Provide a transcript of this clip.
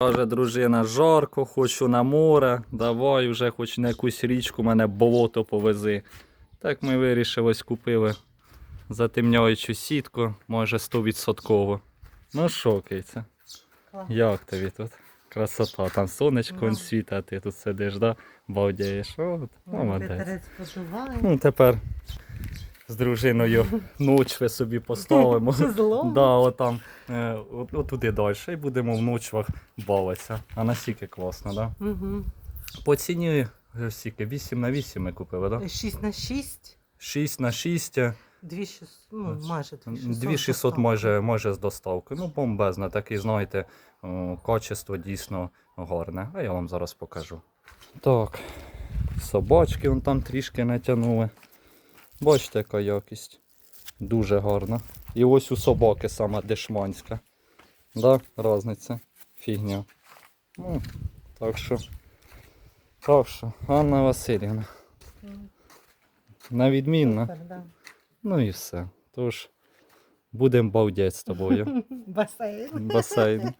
Каже, дружина, жарко, хочу на море, давай вже хоч на якусь річку мене болото повези. Так ми вирішили, ось купили затемняючу сітку, може 100%. Ну що, Клас. як тобі тут? Красота, там сонечко Ну. світа, а ти тут сидиш, да? балдієш. От, молодець. Ну, тепер з дружиною ночви собі поставимо. Зло. Да, отам, е, от, от туди далі. І будемо в ночвах бавитися. А настільки класно, да? Угу. По ціні е, скільки? 8 на 8 ми купили, да? 6 на 6, 6 на 6, е, 2600, ну майже 2600. 2600 майже, майже з доставкою. Ну, бомбезно, такий, знаєте, качество дійсно гарне. А я вам зараз покажу. Так, собачки вон там трішки натягнули. Бачите, яка якість. Дуже гарна. І ось у собаки сама дешманська. Да, разниця. Фігня. Ну, так що. Так що, Анна Васильівна. На відмінно. Ну і все. Тож, будемо балдеть з тобою. Басейн. Басейн.